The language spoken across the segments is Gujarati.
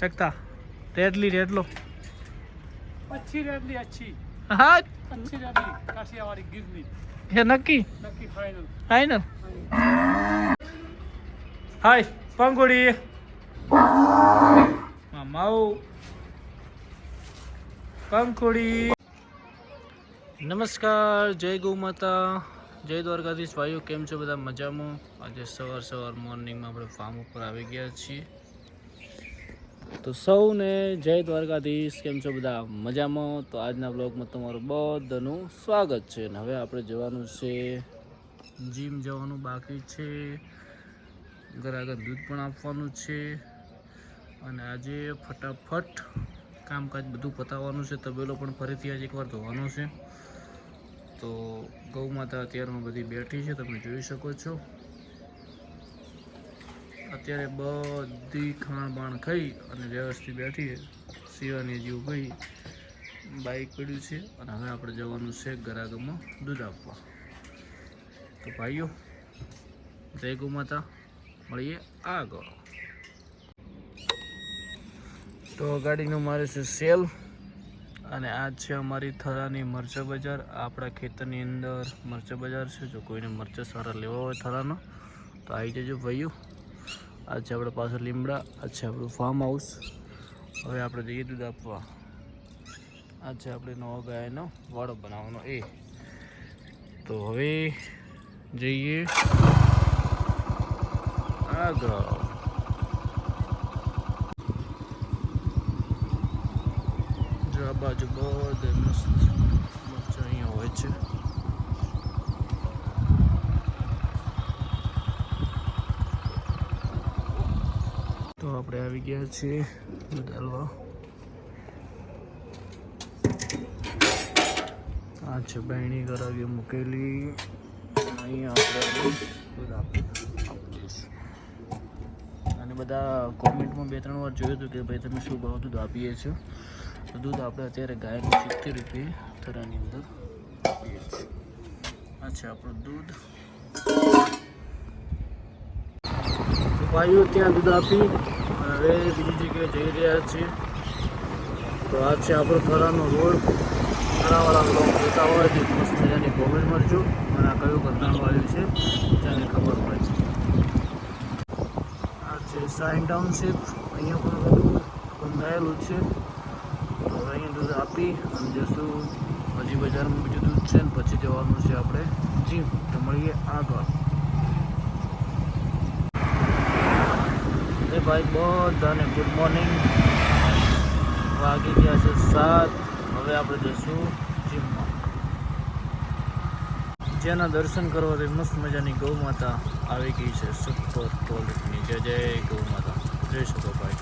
ચકતા. રેડલી રેડલો. અચ્છી રેડલી અચ્છી. હા. અચ્છી રેડલી. કાઠિયાવાડી ગીરની. એ નક્કી? નક્કી ફાઈનલ ફાઇનલ હાય પંગુડી મામાઓ પંખુડી નમસ્કાર જય ગૌ માતા. જય દ્વારકાધીશ. ભાઈઓ કેમ છો? બધા મજામાં? આજે સવાર સવાર મોર્નિંગમાં આપણે ફાર્મ ઉપર આવી ગયા છીએ. તો સૌને જય દ્વારકાધીશ, કેમ છો બધા? મજામાં? તો આજના બ્લોગમાં તમારું બધાનું સ્વાગત છે અને હવે આપણે જવાનું છે જીમ જવાનું બાકી છે. ઘર આગળ દૂધ પણ આપવાનું છે અને આજે ફટાફટ કામકાજ બધું પતાવવાનું છે. તબેલો પણ ફરીથી આજે એકવાર ધોવાનો છે. તો ગૌ માતા અત્યારમાં બધી બેઠી છે, તમે જોઈ શકો છો. અત્યારે બધી ખાણ બાણ ખાઈ અને વ્યવસ્થિત બેઠીએ સિવાની જેવું ભાઈ બાઈક પડ્યું છે અને હવે આપણે જવાનું છે ગરાગમાં દૂધ આપવા. તો ભાઈઓ, જય ગૌ માતા. મળીએ આગળ. તો ગાડીનું મારે છે સેલ અને આ છે અમારી થરાની મરચા બજાર. આપણા ખેતરની અંદર મરચા બજાર છે. જો કોઈને મરચા સારા લેવા હોય થરાનો, તો આવી જજો ભાઈઓ. આ છે આપણે પાછળ લીમડા, આ છે આપણું ફાર્મ હાઉસ હવે આપણે જઈએ દૂધ આપવા. આ છે આપણે નવો ગાયનો વાડો બનાવવાનો. એ. તો હવે જઈએ આગળ. જો આ બાજુ બધે મસ્ત મરચાં અહીંયા હોય છે તો આપણે આવી ગયા છીએ દૂધ હાલવા આ છે બહેણી કરાવી મૂકેલી. અહીંયા આપણે અને બધા કોમેન્ટમાં બે ત્રણ વાર જોયું હતું કે ભાઈ તમે શું ભાવ દૂધ આપીએ છો? તો દૂધ આપણે અત્યારે ગાયનું સિત્તેર રૂપિયે થરાની અંદર આપીએ છીએ. આ છે આપણું દૂધ. ભાઈઓ ત્યાં દૂધ આપી હવે બીજી જગ્યાએ જઈ રહ્યા છીએ. તો આ છે આપણો થરાનો રોડ. થરાવાળા બ્લોક જોતા હોય તો મસ્ત મજાની કોમેન્ટ મળજો અને આ કયું ઘટનાનું આવ્યું છે તેને ખબર પડે છે આ છે સાઈન ટાઉનશીપ અહીંયા પણ બધું બંધાયેલું છે. હવે અહીંયા દૂધ આપી અને જશું. હજી બજારમાં બીજું દૂધ છે ને પછી જવાનું છે આપણે. જીમ તો મળીએ આગળ. ભાઈ, બધાને ગુડ મોર્નિંગ વાગી ગયા છે સાત. હવે આપણે જશું જીમમાં. જેના દર્શન કરવાથી મસ્ત મજાની ગૌ માતા આવી ગઈ છે. સુપર ક્વોલિટીની જય જય ગૌ માતા જય શકો ભાઈ.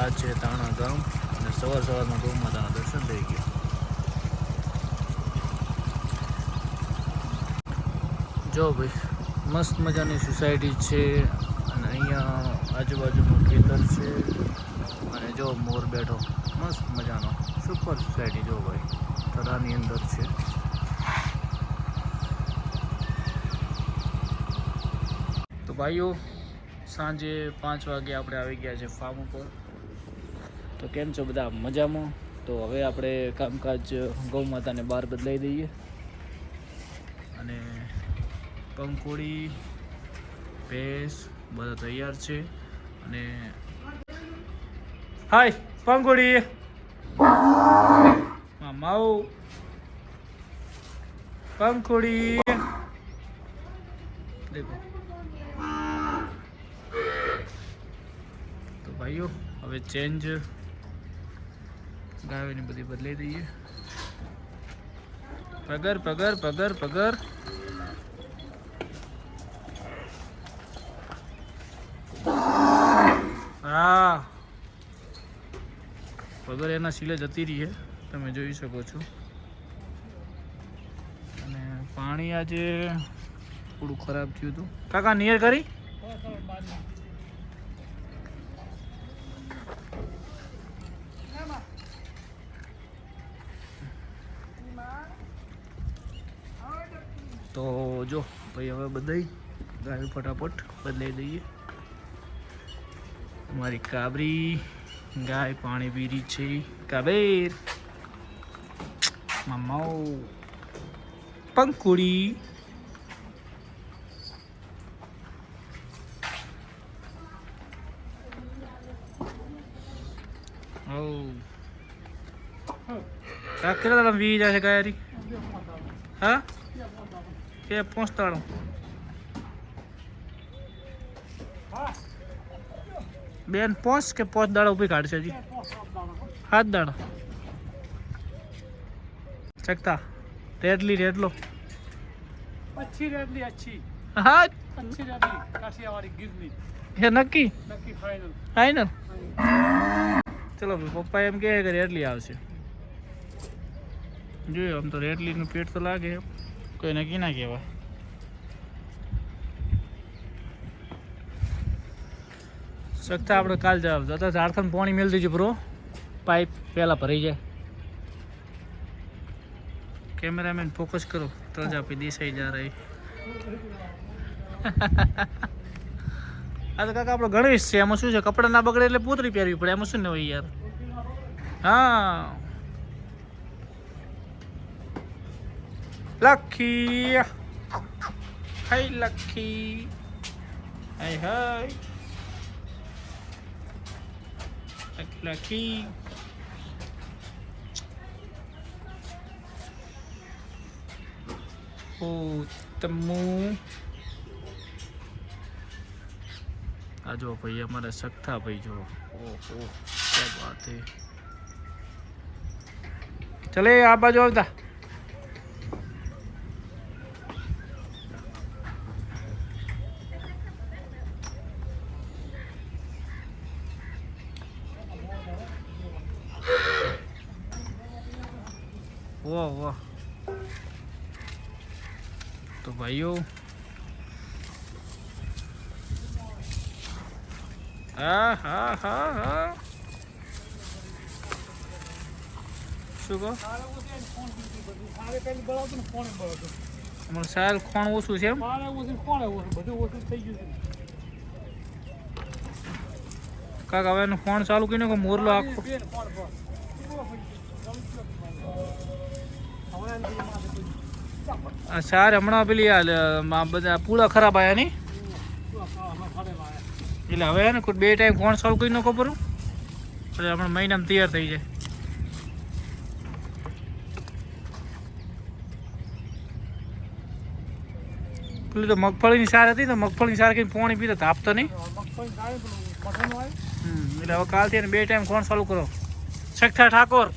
આ છે તાણા ગામ અને સવાર સવારમાં ગૌ માતાના દર્શન થઈ ગયા. જો ભાઈ મસ્ત મજાની સોસાયટી છે અને અહીંયા આજુબાજુનું ખેતર છે. અને જો મોર બેઠો, મસ્ત મજાનો સુપર સોસાયટી જો ભાઈ થરાની અંદર છે. તો ભાઈઓ, સાંજે પાંચ વાગે આપણે આવી ગયા છે ફાર્મ ઉપર. તો કેમ છો બધા? મજામાં? તો હવે આપણે કામકાજ ગૌ માતાને બહાર બદલાઈ દઈએ. અને પંખોડી ભેંસ, બધા તૈયાર છે. અને હાય પંખોડી મામાઓ પંખોડી દેખો. તો ભાઈઓ, હવે ચેન્જ ગાયોની બધી બદલાઈ દઈએ. પગર પગર પગર પગર હા પગર એના સિલે જતી રહીએ. તમે જોઈ શકો છો. અને પાણી આજે થોડું ખરાબ થયું હતું. કાકા નિયર કરી? તો જો, ભાઈ હવે બધાય ગાયું ફટાફટ બદલાઈ દઈએ. મારી કાબરી ગાય પાણી પી રહી છે. કબેર. મામાઓ પંખુડી. કેટલા દાડા વી જાય છે ગાયરી? હા? કે પહોંચતાડો બેન પોસ કે પોસ દાડા ઊભી કાઢશે હજી? હાથ દાડા. ચકતા રેડલી રેડલો. અચ્છી રેડલી અચ્છી. હા? અચ્છી રેડલી કાઠિયાવાડી ગીરની. એ નક્કી? નક્કી ફાઇનલ ફાઇનલ ચલો પપ્પા એમ કહે કે રેડલી આવશે. જોયું આમ તો રેડલીનું પેટ તો લાગે કોઈ નક્કી ના કહેવાય. સકતા આપણે કાલ જવાબ જતા ઝારખંડ પાણી મેળ દીજું પૂરો. પાઇપ પહેલાં ભરાઈ જાય. કેમેરામેન ફોકસ કરો. પ્રજાપતિ દેસાઈ જા રહી. આ તો કાકા આપણો ગણેશ છે. એમાં શું છે? કપડાં ના બગડે એટલે પૂતળી પહેરવી પડે. એમાં શું ને હોય યાર? હા. લખી હાય લખી હાય હાય. ઓ તમુ આ જો ભાઈ, અમારે સખતા ભાઈ જો ઓહો, ક્યાં વાત હે. ચલે, આ બાજુ આવતા વાહ વાહ તો ભાઈઓ હા હા હા હા શું કહો સારે ઓછે ફોન કીધી બધું સારે પેલી બળાવતું ને ફોન બળાવતું અમારું સાહેબ ખોણ ઓછું છે એમ? સારે ઓછું ફોન ઓછું બધું ઓછું થઈ ગયું છે કાકા, હવે એનું ફોન ચાલુ કરીને મોરલો આખો સાર હમણાં પેલી આ બધા પૂળા ખરાબ આવ્યા નહીં? એટલે હવે ને કોઈ બે ટાઈમ કોણ સોલ્વ કરી નાખો પરું એટલે હમણાં મહિનામાં તૈયાર થઈ જાય. પેલી તો મગફળીની સાર હતી ને મગફળીની સાર કઈ પોણી પીતો તાપતો નહીં? એટલે હવે કાલથી બે ટાઈમ કોણ સોલ્વ કરો. સખતા ઠાકોર.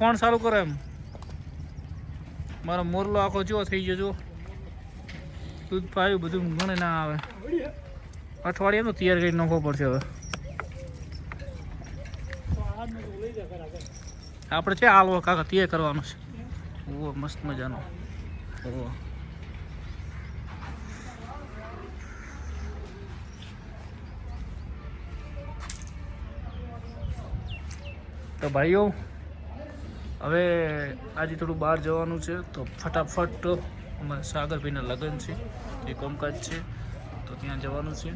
ફોન ચાલુ કરો એમ. મારો મોરલો આખો જેવો થઈ ગયો જો. દૂધ પાયું, બધું ગણે ના આવે. અઠવાડિયાનું તૈયાર કરી નાખવો પડશે હવે. જા આપણે છે હાલવો કાકા તૈયાર કરવાનું છે. ઓ મસ્ત મજાનો. ઓ તો ભાઈઓ હવે આજે થોડું બહાર જવાનું છે, તો ફટાફટ અમારા સાગરભાઈના લગ્ન છે એ કોમકાજ છે, તો ત્યાં જવાનું છે.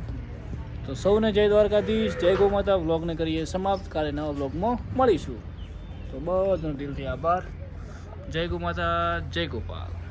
તો સૌને જય દ્વારકાધીશ, જય ગૌ માતા, વ્લોગને કરીએ સમાપ્ત. કાલે નવા વ્લોગમાં મળીશું. તો બધાનો દિલથી આભાર. જય ગૌ માતા, જય ગોપાલ.